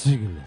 Signal.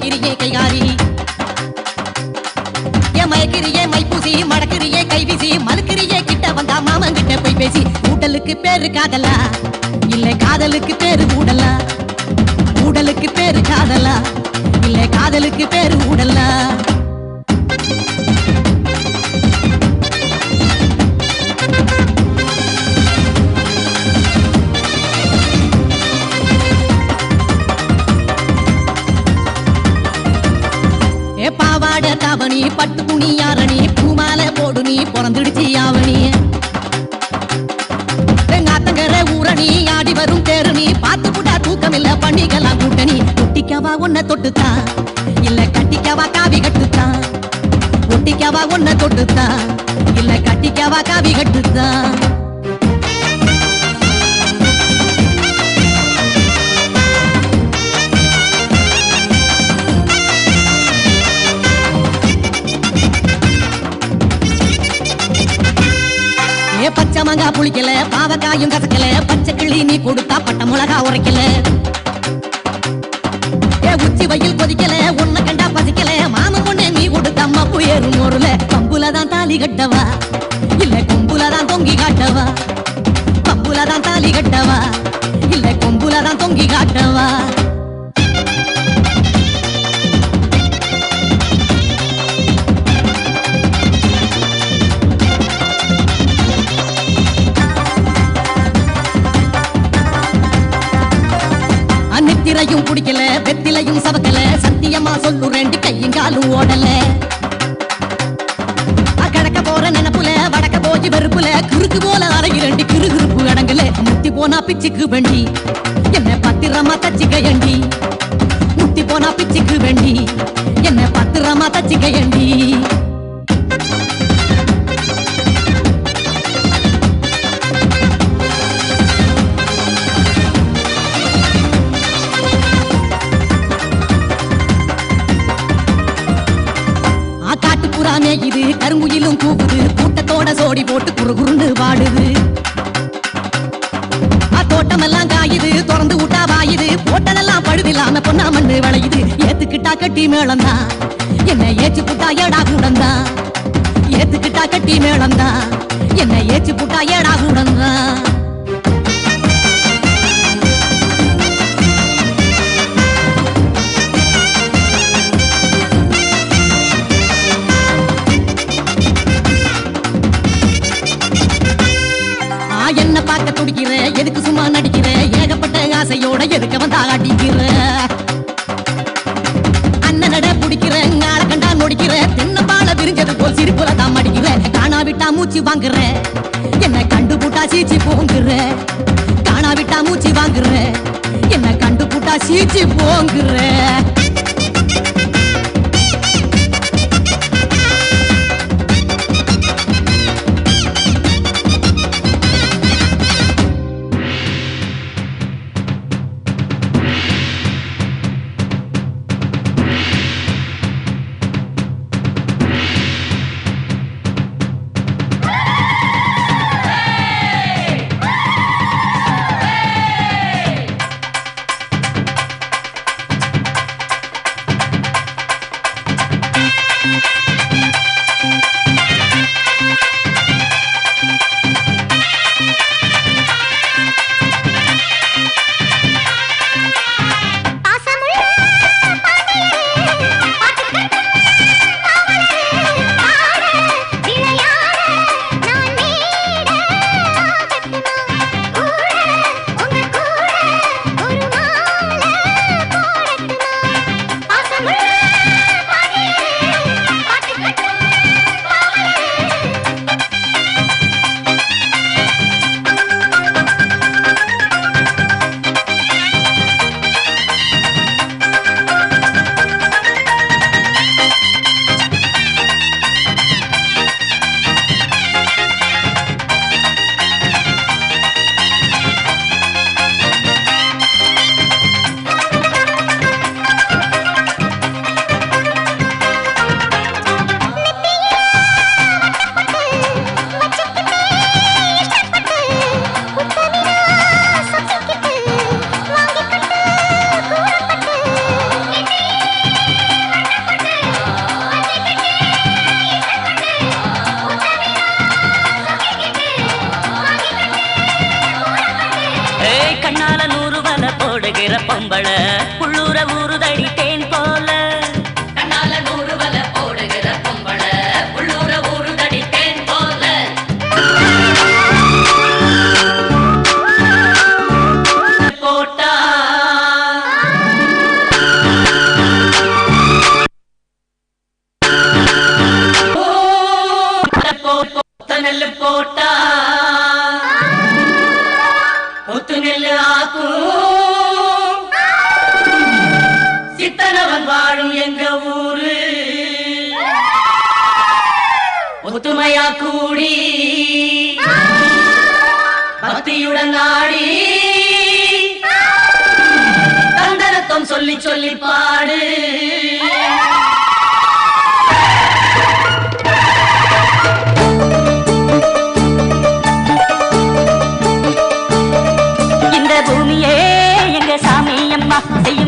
மயக்கிறியே இனிக்கிறியே கைகாரி ஏ மயக்கிறியே மைப்பூசி மடக்கிறியே கைவீசி மலுக்கிறியே கிட்ட வந்தா மாமன் கிட்ட போய் பேசி ஊடலுக்கு பேரு காதலா? இல்ல காதலுக்கு பேரு ஊடலா? ஊடலுக்கு பேரு காதலா? இல்ல காதலுக்கு பேரு ஊடலா? பட்டு துணி யாரணி பூமால போடு நீ பிறந்துடுச்சி ஆவணி வெங்காத்தங்கர ஊரணி ஆடி வரும் தேரு நீ. பார்த்து கூட்டா தூக்கம் இல்ல பண்ணிக்கலாம் கூட்டணி ஒட்டிக்கவா ஒன்ன தொட்டுத்தான். இல்ல கட்டிக்கவா காவி கட்டுத்தான். ஒட்டிக்கவா ஒன்ன தொட்டுத்தான். இல்ல கட்டிக்கவா காவி கட்டுத்தான். ஏ புளிக்கல பாவக்காயும் கசக்கல பச்சை கிளி நீ கொடுத்தா பட்ட மிளகா உரைக்கல. ஏ உச்சி வயல் கொதிக்கல உன்னை கண்டா பசிக்கல மாமன் பொண்ணு நீ கொடுத்த அம்மா புயரும் ஒருல கம்புல தான் தாலி கட்டவா? இல்ல கொம்புல தான் தொங்கி காட்டவா? கம்புல தான் தாலி கட்டவா? கையும் சவக்கல சத்தியமா சொல்லு ரெண்டு கையும் காலும் ஓடல. கடக்க போற நினப்புல வடக்க போய் வெறுப்புல குறுக்கு போல அழகி ரெண்டு கிருகிருப்பு அடங்கல. முத்தி போனா பிச்சுக்கு வண்டி என்ன பத்திரமா தச்சிக்கையண்டி முத்தி போனா பிச்சுக்கு வண்டி என்ன பத்திரமா தச்சிக்கையண்டி ஆ கட்டி மேளந்தான் என்ன ஏச்சு புட்டா ஏடா கூடந்தான் ஏத்துக்கிட்டா கட்டி மேளந்தான் என்ன ஏச்சு புட்டா ஏடா கூடந்தான் ஆ என்ன பார்க்க துடிக்கிற எதுக்கு சும்மா நடிக்கிற? ஏகப்பட்ட ஆசையோட எதுக்கு வந்து ஆட்டிக்கிற அண்ணனட பிடிக்கிற ஆள கண்டா நொடிக்கிற தென்னப்பால விரிஞ்சது போல் சிரிப்புல தான் மடிக்கிற காணா விட்டா மூச்சு வாங்குற என்ன கண்டு புட்டா சீச்சி போங்குற காணா விட்டா மூச்சு வாங்குற என்ன கண்டு புட்டா சீச்சி போங்குற சாமியே எங்க சாமி அம்மா செய்யும்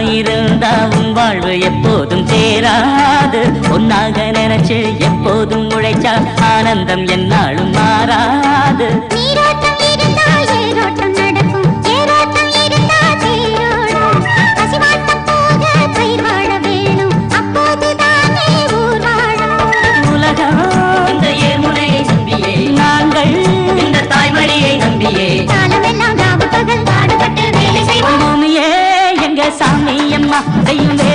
இருந்தா உன் வாழ்வு எப்போதும் சேராது. ஒன்னாக நினைச்சு எப்போதும் உழைச்சா ஆனந்தம் என்னாலும் மாறாது. அம்மா ஐயோ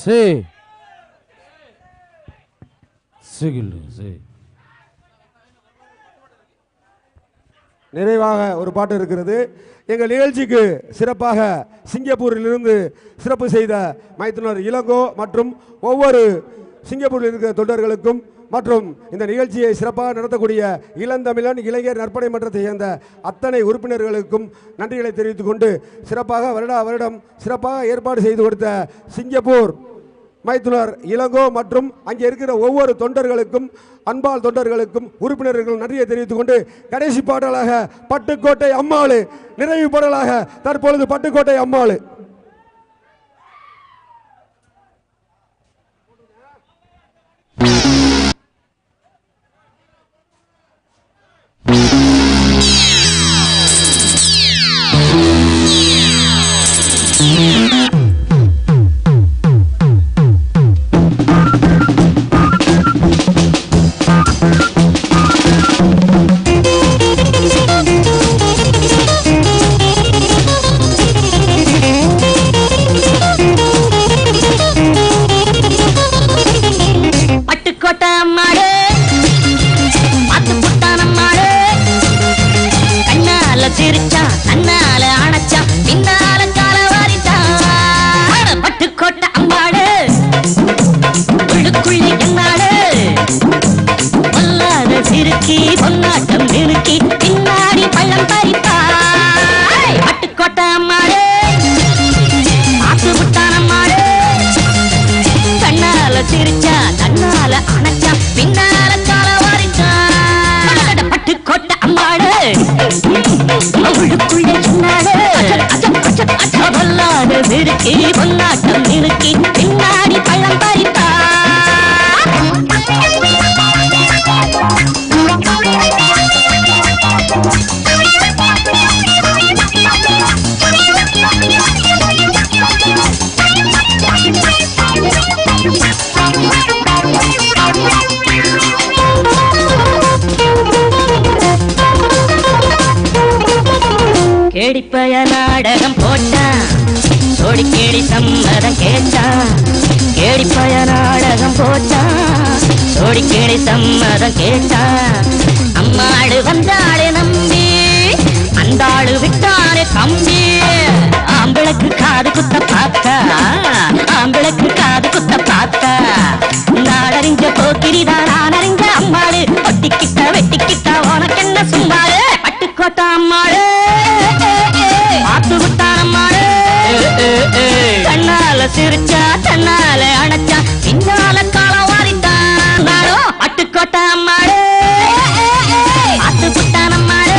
சே. சிகில்லு சே. நிறைவாக ஒரு பாட்டு இருக்கிறது. எங்கள் நிகழ்ச்சிக்கு சிறப்பாக சிங்கப்பூரிலிருந்து சிறப்பு செய்த மைத்துனர் இளங்கோ மற்றும் ஒவ்வொரு சிங்கப்பூரில் இருக்கிற தொண்டர்களுக்கும் மற்றும் இந்த நிகழ்ச்சியை சிறப்பாக நடத்தக்கூடிய இளந்தமிழன் இளைஞர் நற்படை மன்றத்தை சேர்ந்த அத்தனை உறுப்பினர்களுக்கும் நன்றிகளை தெரிவித்துக் கொண்டு சிறப்பாக வருடா வருடம் சிறப்பாக ஏற்பாடு செய்து கொடுத்த சிங்கப்பூர் மைத்துனர் இளங்கோ மற்றும் அங்கே இருக்கிற ஒவ்வொரு தொண்டர்களுக்கும் அன்பால் தொண்டர்களுக்கும் உறுப்பினர்களுக்கும் நன்றியை தெரிவித்துக் கொண்டு கடைசி பாடலாக பட்டுக்கோட்டை அம்மாளு நிறைவு பாடலாக தற்பொழுது பட்டுக்கோட்டை அம்மாளு. கேடிப்பய நாடகம் போட்டான் சோடி கேடி சம்மதம் கேட்டான் கேடிப்பய நாடகம் போட்டான் சோடி கேடி சம்மதம் கேட்டான் அம்மாடு வந்தாளே நம்பி அந்த ஆளு விட்டானே கம்பி. ஆம்பளுக்கு காது குத்த பார்த்தா ஆம்பளுக்கு காது குத்த பார்த்தா நாடறிஞ்ச போக்கிரிதான் நான் அறிஞ்ச அம்மாடு ஒட்டிக்கிட்ட வெட்டிக்கிட்ட உனக்கு என்ன சும்மாடு பட்டுக்கோட்டை அம்மாடு கண்ணால சிரிச்சா தன்னால அணைச்சா பின்னால கால வாரித்தான் நானோ பட்டுக்கோட்டை அம்மாடு. பார்த்து புட்டான அம்மாடு.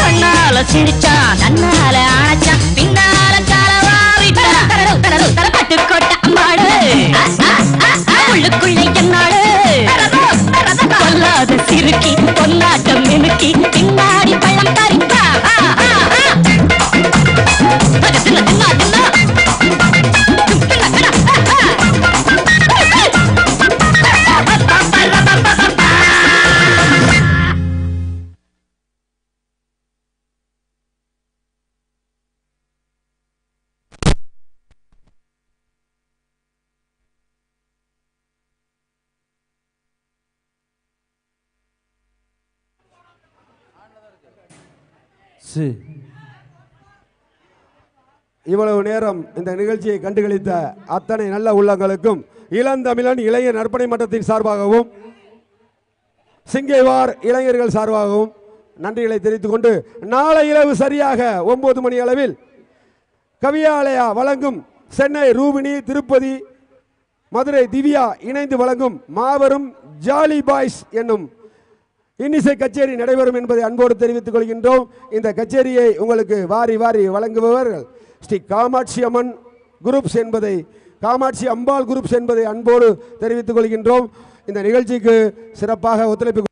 கண்ணால சிரிச்சா தன்னால போச்சு இவ்வளவு நேரம் இந்த நிகழ்ச்சியை கண்டுகளித்த அத்தனை நல்ல உள்ளங்களுக்கும் இளந்தமிழன் இளைஞர் நற்பணி மன்றத்தின் சார்பாகவும் சிங்கைவார் இளைஞர்கள் சார்பாகவும் நன்றிகளை தெரிவித்துக் கொண்டு நாளை இரவு சரியாக ஒன்பது மணி அளவில் கவியாலயா வழங்கும் சென்னை ரூபினி திருப்பதி மதுரை திவ்யா இணைந்து வழங்கும் மாபெரும் ஜாலி பாய்ஸ் என்னும் இன்னிசை கச்சேரி நடைபெறும் என்பதை அன்போடு தெரிவித்துக் கொள்கின்றோம். இந்த கச்சேரியை உங்களுக்கு வாரி வாரி வழங்குபவர்கள் ஸ்ரீ காமாட்சி அம்மன் குரூப்ஸ் என்பதை காமாட்சி அம்பாள் குரூப்ஸ் என்பதை அன்போடு தெரிவித்துக் கொள்கின்றோம். இந்த நிகழ்ச்சிக்கு சிறப்பாக ஒத்துழைப்பு